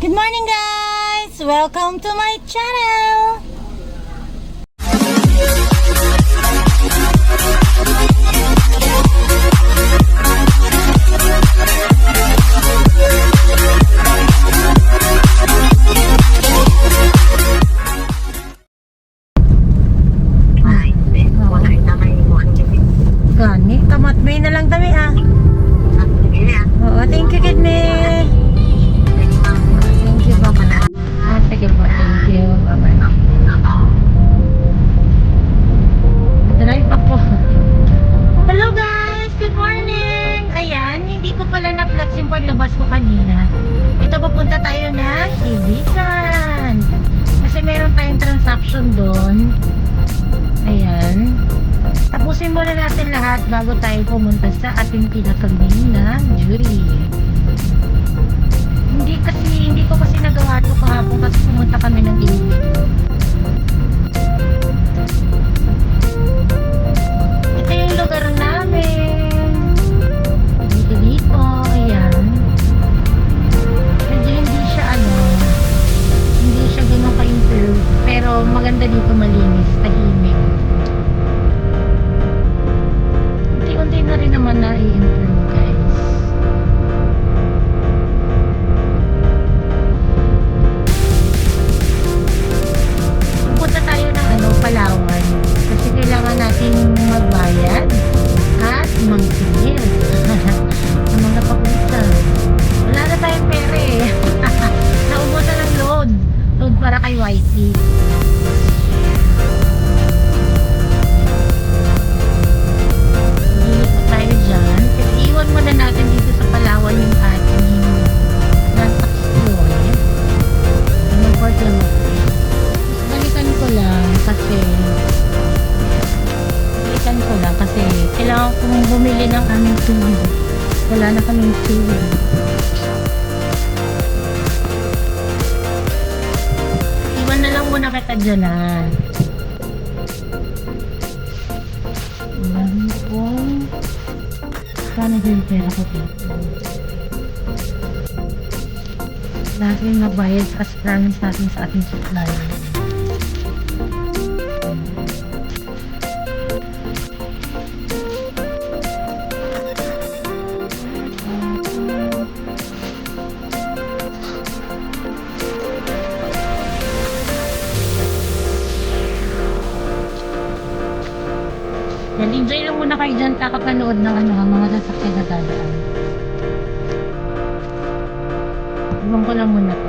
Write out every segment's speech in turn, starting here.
Good morning guys! Welcome to my channel! Gani, may na lang ah. Oo, thank you, Kid you. Bye-bye. Drive ako. Hello guys! Good morning! Ayan, hindi ko pala na-flex yung paglabas ko kanina. Ito papunta tayo ng Ibisan. Kasi meron tayong transaction doon. Ayan. Tapusin muna natin lahat bago tayo pumunta sa ating pinaka-main na jury. Hindi kasi, hindi ko kasi nagawa ito kahapon kasi pumunta kami ng Iloilo. Ito yung lugar namin. Dito dito, ayan. Medyo hindi siya ano, hindi siya ganun ka-improve. Pero maganda dito malinis, tahimik. Unti-unti na rin naman na i-improve Sana din pera ko dito. Lagi nabayad as promise natin sa ating supplier. Lang kakapanood ng ano, mga sasakyan na dadaan. Iwan ko lang muna to.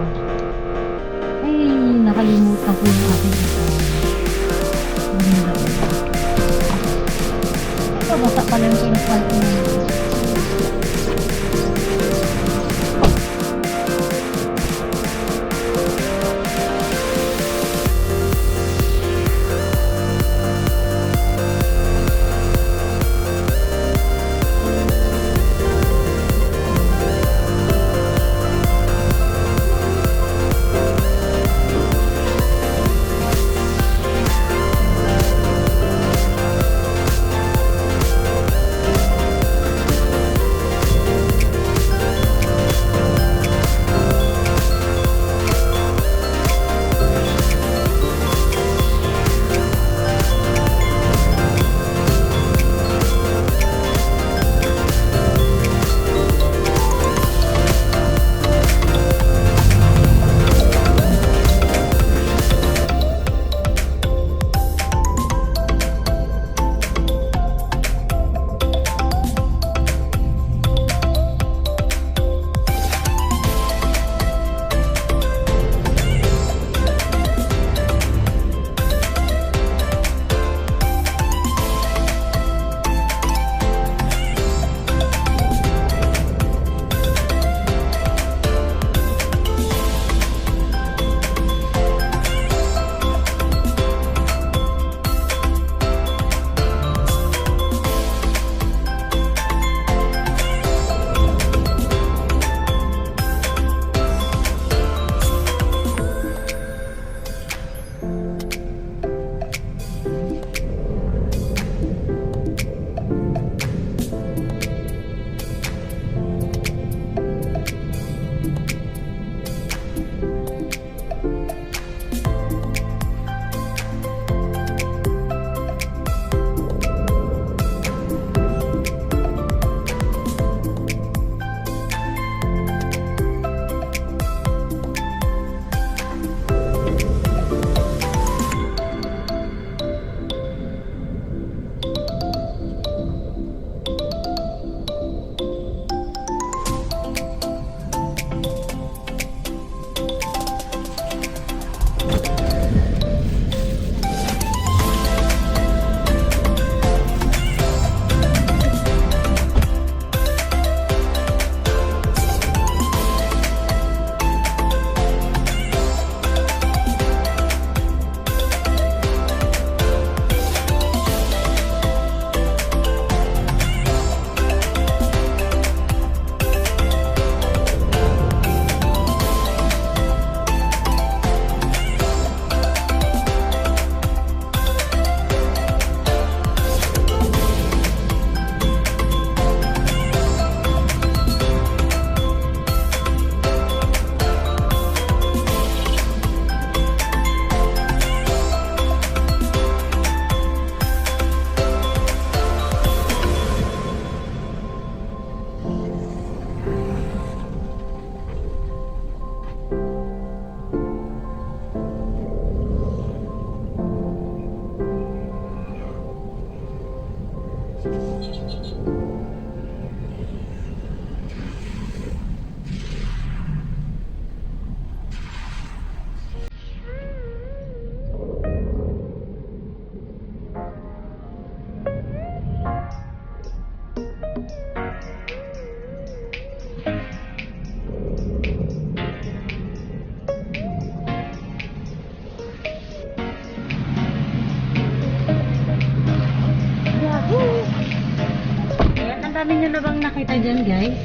Nakita dyan, guys?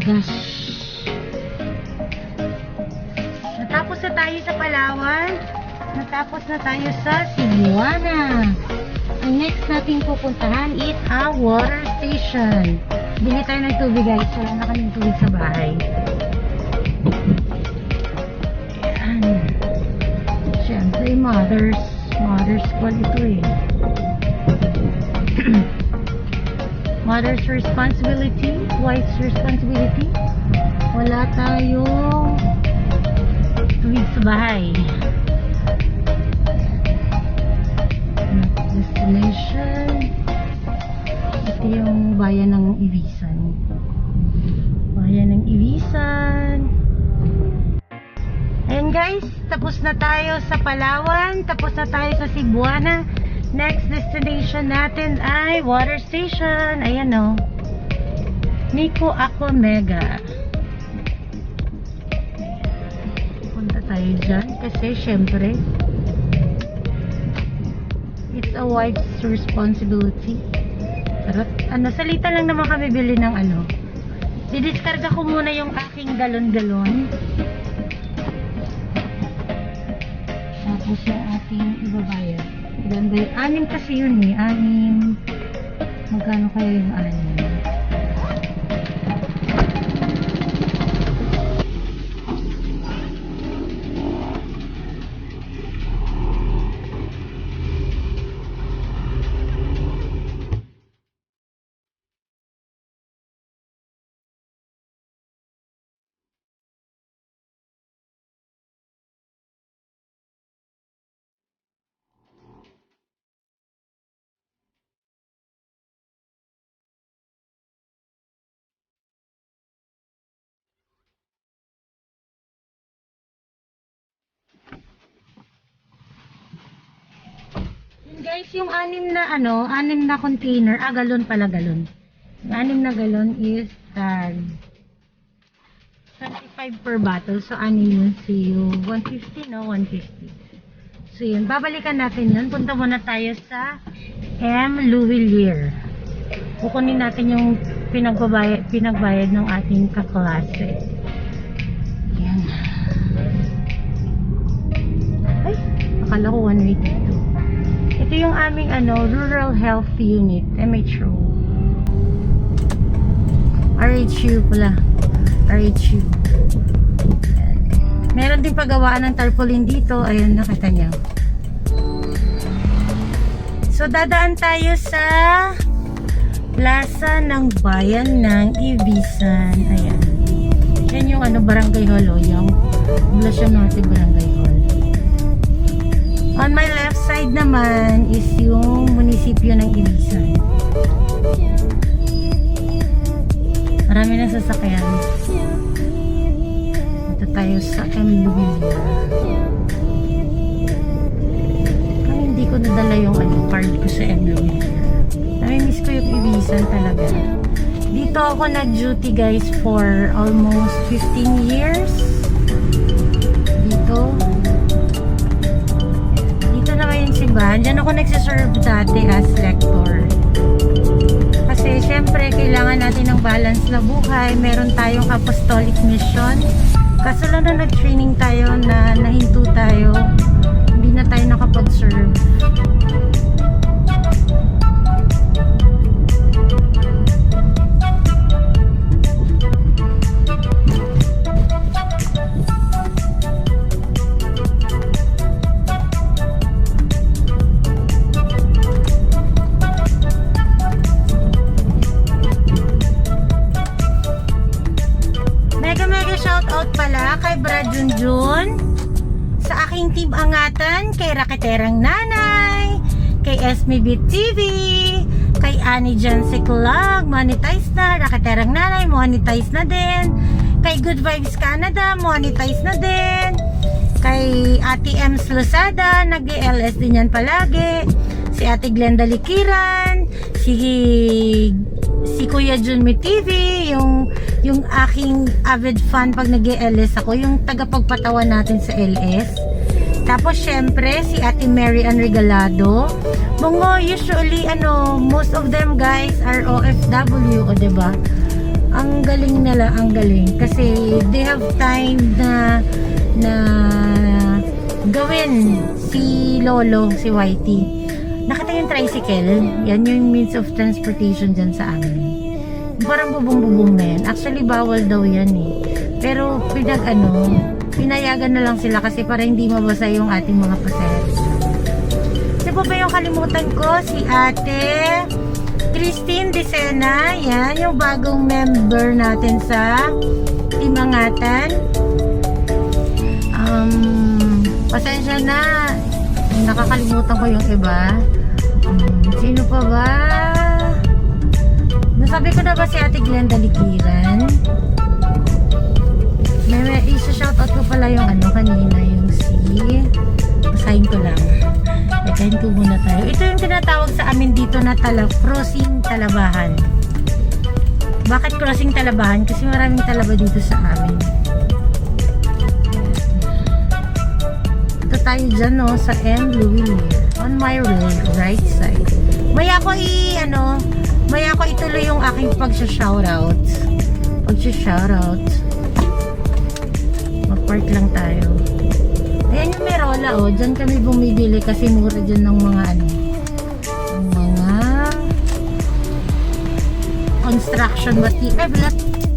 Gosh. Natapos na tayo sa Palawan. Natapos na tayo sa Cebuana. Ang next natin pupuntahan is a water station. Bili tayo ng tubig guys. Wala na kaming tubig sa bahay. Ayan. Siyempre, mothers. Mothers call ito eh. Mother's responsibility, wife's responsibility. Wala tayong tubig sa bahay. Destination. Ito yung bayan ng Ibisan. Bayan ng Ibisan. Ayan guys, tapos na tayo sa Palawan, tapos na tayo sa Cebuana. Next destination natin ay water station. Ayan o. Nico Aqua Mega. Punta tayo dyan kasi syempre it's a wife's responsibility. Charot. Ano, salita lang naman kami bili ng ano. Didiskarga ko muna yung aking galon-galon. Tapos yung ating ibabayad. Ilan ba yun? Anim kasi yun eh. Anim. Magkano kaya yung anim? Guys, yung anim na ano, anim na container, ah galon pala galon. Yung anim na galon is tag 25 per bottle. So anim yun, you 150 no, 150. So yun, babalikan natin yun. Punta muna tayo sa M. Louvillier. Kukunin natin yung pinagbayad, pinagbayad ng ating kaklase. Yan. Ay, akala ko one way dito. Ito yung aming ano, Rural Health Unit, MHO. RHU pala. RHU. Meron din paggawaan ng tarpaulin dito. Ayun, nakita niyo. So, dadaan tayo sa plaza ng bayan ng Ibisan. Ayan. Yan yung ano, barangay hall. oh, Yung Poblacion Norte Barangay Hall. On my left side naman is yung munisipyo ng Ibisan. Marami na sasakyan. Ito tayo sa M. Luwilla. Ay, hindi ko nadala yung ano, card ko sa M. Luwilla. Namimiss ko yung Ibisan talaga. Dito ako nag-duty guys for almost 15 years. Siban. Diyan ako nagsiserve dati as lector. Kasi syempre, kailangan natin ng balance na buhay. Meron tayong apostolic mission. Kaso lang na nag-training tayo na nahinto tayo. Hindi na tayo nakapag-serve. Aking team angatan kay Raketerang Nanay kay SMB TV kay Annie Janse Club monetize na. Raketerang Nanay monetize na din. Kay Good Vibes Canada monetize na din. Kay Ate Ems Lozada nag-LS din yan palagi. Si Ate Glenda Likiran si si Kuya Junmi TV, yung yung aking avid fan pag nag LS ako, yung tagapagpatawa natin sa LS. Tapos, syempre, si Ate Mary Regalado. Bungo, usually, ano, most of them guys are OFW, o, diba? Ang galing nila, ang galing. Kasi, they have time na, na, gawin si Lolo, si Whitey. Nakita yung tricycle, yan yung means of transportation dyan sa amin. Parang bubong-bubong na yan. Actually, bawal daw yan eh. Pero pinag ano, pinayagan na lang sila kasi para hindi mabasa yung ating mga pasahero. Kasi po ba yung kalimutan ko? Si ate Christine Decena. Yan, yung bagong member natin sa Timangatan. Um, pasensya na. Nakakalimutan ko yung iba. Um, sino pa ba? Nasabi ko na ba si Ate Glenda Likiran? Tinatawag sa amin dito na tala, crossing talabahan. Bakit crossing talabahan? Kasi maraming talaba dito sa amin. Ito tayo dyan no, sa M. Louis On my right side. Maya ko i, ano, maya ko ituloy yung aking pagsha-shoutout. Pagsha-shoutout. Mag-park lang tayo. Ayan yung Merola, oh. Diyan kami bumibili kasi mura dyan ng mga ano, construction material. Eh,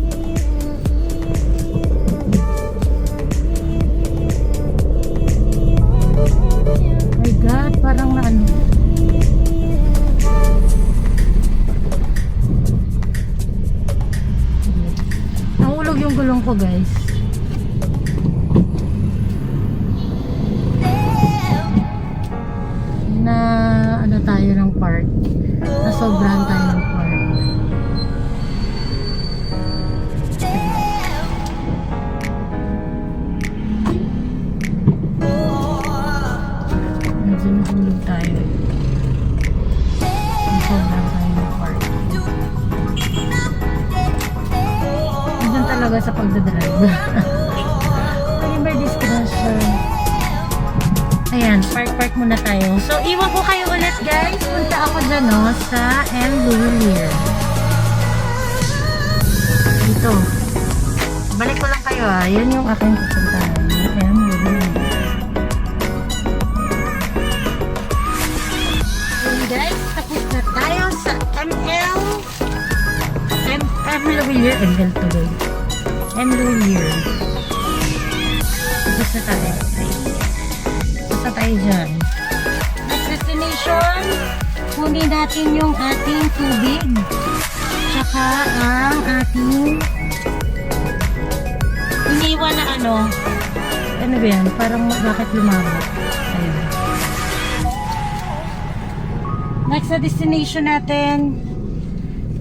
tayo. So, iwan ko kayo ulit, guys. Punta ako dyan, no, sa M. Louis Dito. Balik ko lang kayo, ah. Yan yung aking pupuntahan. M. Louis Ayan, guys. Tapos na tayo sa ML M. M. Louis ML tuloy. M. Louis Tapos na tayo. Tapos na tayo dyan. Destination, kunin natin yung ating tubig. Tsaka ang ating iniwan na ano. Ano ba yan? Parang bakit lumabo? Next na destination natin,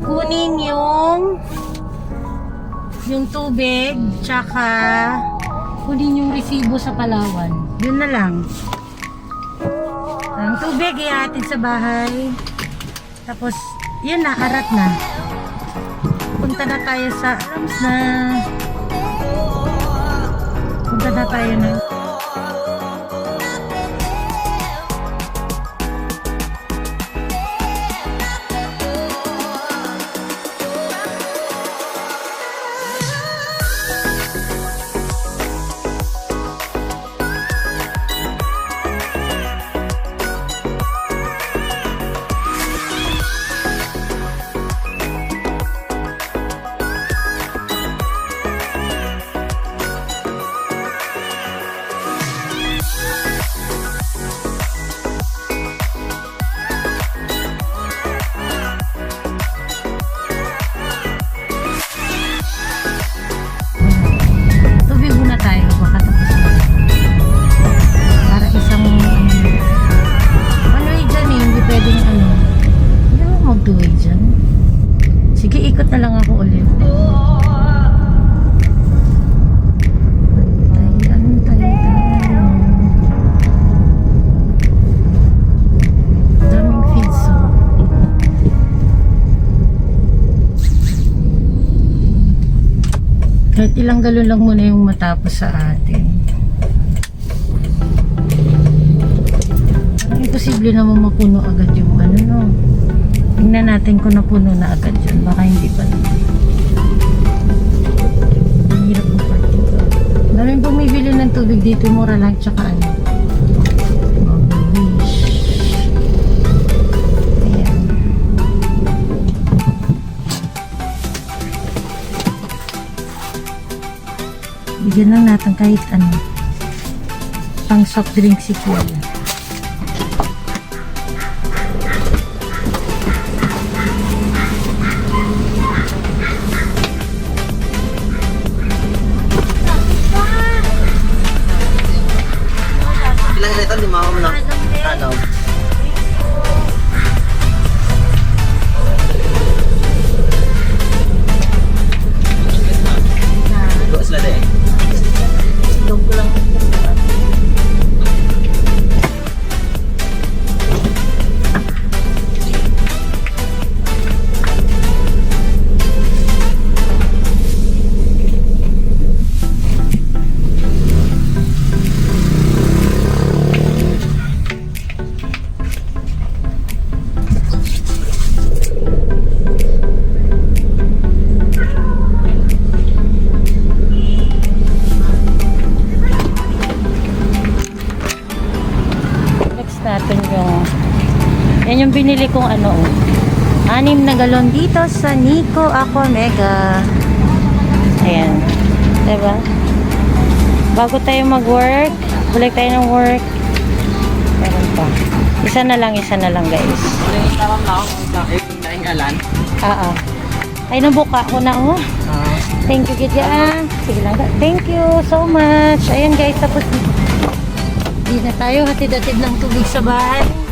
kunin yung yung tubig, tsaka kunin yung resibo sa Palawan. Yun na lang. Ang tubig ihatid sa bahay. Tapos, yun na, arat na. Punta na tayo sa arms na. Punta na tayo na. Ilang galon lang muna yung matapos sa atin. posible naman mapuno agad yung ano, no? Tingnan natin kung napuno na agad yun. Baka hindi pa rin. Ang hirap mo parking. Daming bumibili ng tubig dito. Mura lang. Tsaka Bigyan lang natin kahit ano. Pang soft drink si Kuya. Ilang ganito, lima ako na. Ano? Kong ano oh. Anim na galon dito sa Nico Aqua Mega. Ayan. Diba? Bago tayo mag-work, balik tayo ng work. Meron pa. Isa na lang, isa na lang guys. Tawag na ako sa yung alan. Ah, ah. Ay, nabuka ko na oh. Ah, Thank you, Gidya. Sige lang. Thank you so much. Ayan guys, tapos hindi na tayo hatid-hatid ng tubig sa bahay.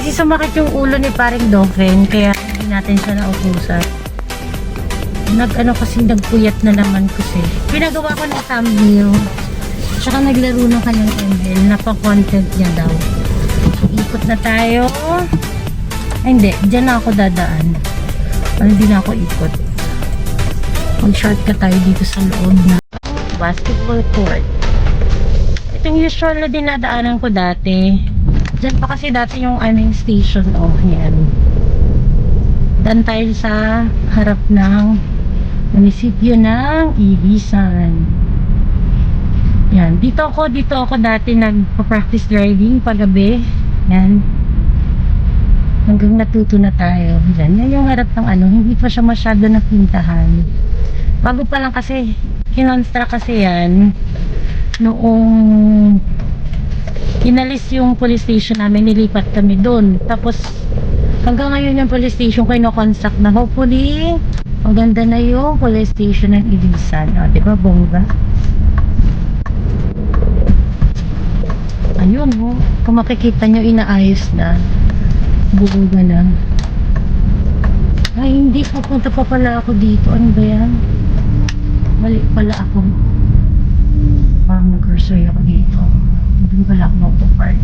Kasi sumakit yung ulo ni paring Dolphin, kaya hindi natin siya nautusan. Nag ano kasi nagpuyat na naman kasi. Pinagawa ko ng thumbnail. Tsaka naglaro ng kanyang ML na pa-content niya daw. Ikot na tayo. Ay, hindi. Diyan na ako dadaan. Ano, hindi na ako ikot mag-shortcut tayo dito sa loob na basketball court. Itong usual na dinadaanan ko dati. Diyan pa kasi dati yung aming station. Oh, yan. Dan tayo sa harap ng munisipyo ng Ibisan. Yan. Dito ako, dito ako dati nagpa-practice driving paggabi. Yan. Hanggang natuto na tayo. Yan. Yan yung harap ng ano. Hindi pa siya masyado napintahan. Bago pa lang kasi, kinonstra kasi yan noong inalis yung police station namin, nilipat kami doon. Tapos, hanggang ngayon yung police station ko ino-construct na. Hopefully, maganda na yung police station ng Ibisan. O, di ba, bongga? Ayun, oh. Kung makikita nyo, inaayos na. Bubuga na. Ay, hindi. Papunta pa pala ako dito. Ano ba yan? Mali pala ako. Parang nag-grocery ako dito. Ako magpa-park.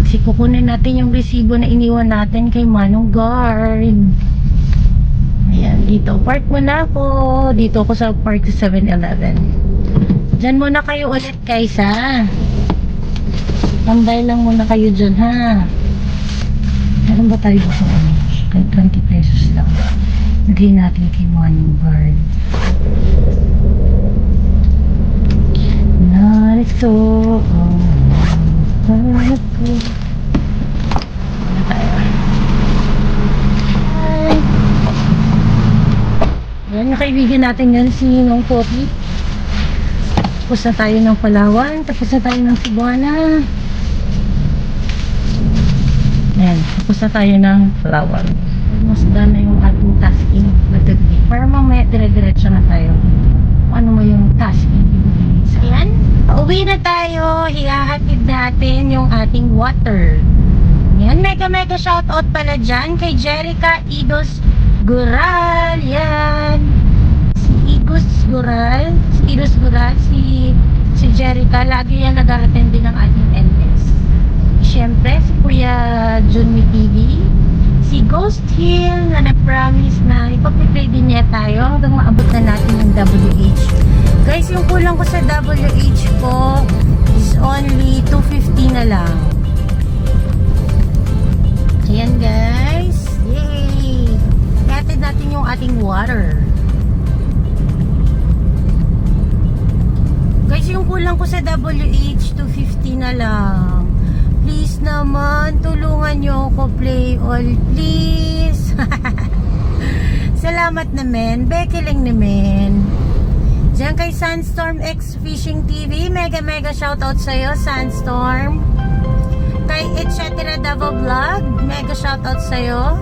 Kasi kukunin natin yung resibo na iniwan natin kay Manong Guard. Ayan, dito. Park muna ako. Dito ako sa park sa 7-Eleven. Diyan muna kayo ulit, kaysa. Tambay lang muna kayo dyan, ha? Meron ba tayo dito? ano? Kahit 20 pesos lang. Lagay natin kay Manong Guard. Narito ang lahat ko. Ano tayo? Hi! Yan yung kaibigan natin yan, si Nong Poppy. Tapos na tayo ng Palawan, tapos na tayo ng Cebuana. Ayan, tapos na tayo ng Palawan. Almost done na yung ating tasking today. Para mamaya dire-diretso na tayo. Ano mo yung tasking. Pauwi na tayo. Hihahatid natin yung ating water. Yan, mega mega shoutout pala dyan kay Jerica Idos Gural. Yan. Si Igos Gural. Si Idos Gural. Si, si Jerica. Lagi yan nag-attend din ng ating NS. Siyempre, si Kuya Junmi TV. Si Ghost Hill na na-promise na ipapiplay din niya tayo hanggang maabot na natin yung WH. Guys, yung kulang ko sa WH ko is only 250 na lang. Ayan guys. Yay! Hatid natin yung ating water. Guys, yung kulang ko sa WH 250 na lang. Please naman, tulungan nyo ako play all, please. Salamat naman. Bekeling naman. Diyan kay Sandstorm X Fishing TV. Mega mega shoutout sa'yo, Sandstorm. Kay Etc. Davao Vlog. Mega shoutout sa'yo.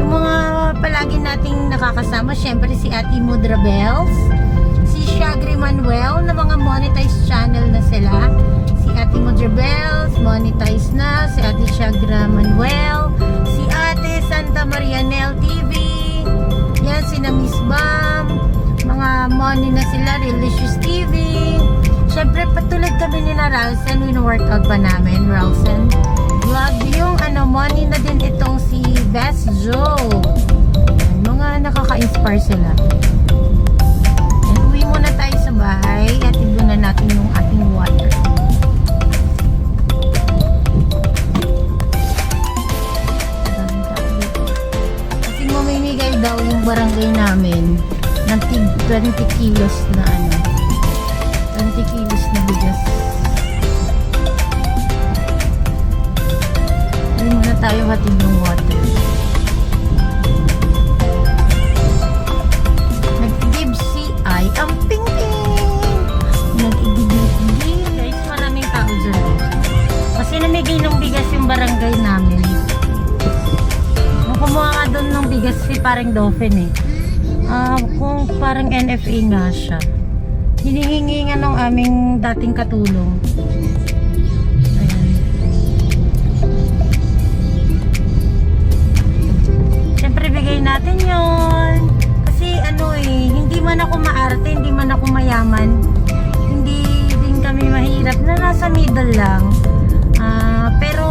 Yung mga palagi nating nakakasama, syempre si Ate Mudra Bells. Si Shagri Manuel na mga monetized channel na sila. Si Ate Mudra Bells, monetized na. Si Ate Shagra Manuel. Si Ate Santa Maria Nel TV. Yan, si na Miss Bam. Mga money na sila, Relicious TV. Syempre, patulad kami ni na Ralston, wino-workout pa namin, Ralston. Vlog yung ano, money na din itong si Best Joe. Mga nakaka-inspire sila. And uwi muna tayo sa bahay at na natin yung ating water. Kasi mamimigay daw yung barangay namin ng tig 20 kilos na ano 20 kilos na bigas. Hindi muna tayo hatid ng water. Nag-give si ay ang ping-ping. Nag-igib-igib. Guys, maraming tao dyan. Kasi namigay ng bigas yung barangay namin. Kumuha nga doon ng bigas si parang Dolphin eh. NFA nga siya. Hinihingi nga ng aming dating katulong. Ayan. Siyempre bigay natin yon Kasi ano eh, hindi man ako maarte, hindi man ako mayaman. Hindi din kami mahirap na nasa middle lang. Ah, pero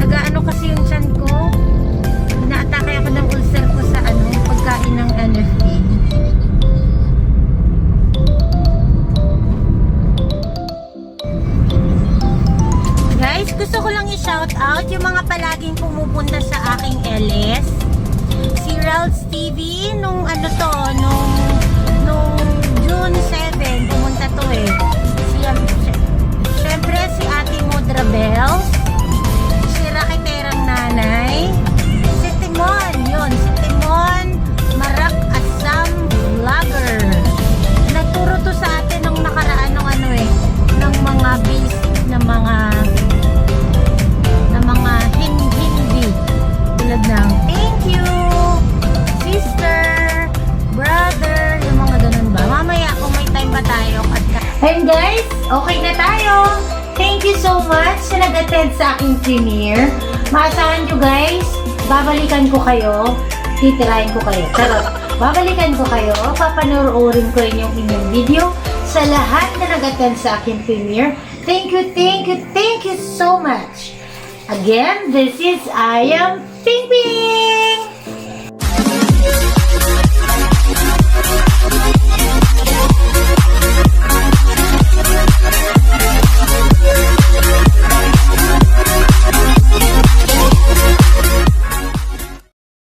nagaano kasi yung chan ko. Inaatake ako ng ulcer ko sa ano, pagkain ng NFA. Ko lang i-shout out yung mga palaging pumupunta sa aking LS. Si Ralph's TV, nung ano to, nung, nung June 7, pumunta to eh. Si, um, sy- syempre si Ate Mudra si Rakiterang Nanay, si Timon, yun, si Timon Marak Asam Vlogger. Nagturo to sa atin nung nakaraan ng ano eh, ng mga basic na mga nag-attend sa aking premiere. Maasahan nyo guys babalikan ko kayo. Titirahin ko kayo. Charot babalikan ko kayo. Papanoorin ko rin yung inyong video sa lahat na nag-attend sa aking premiere. Thank you thank you thank you so much. Again, this is I am Ping Ping!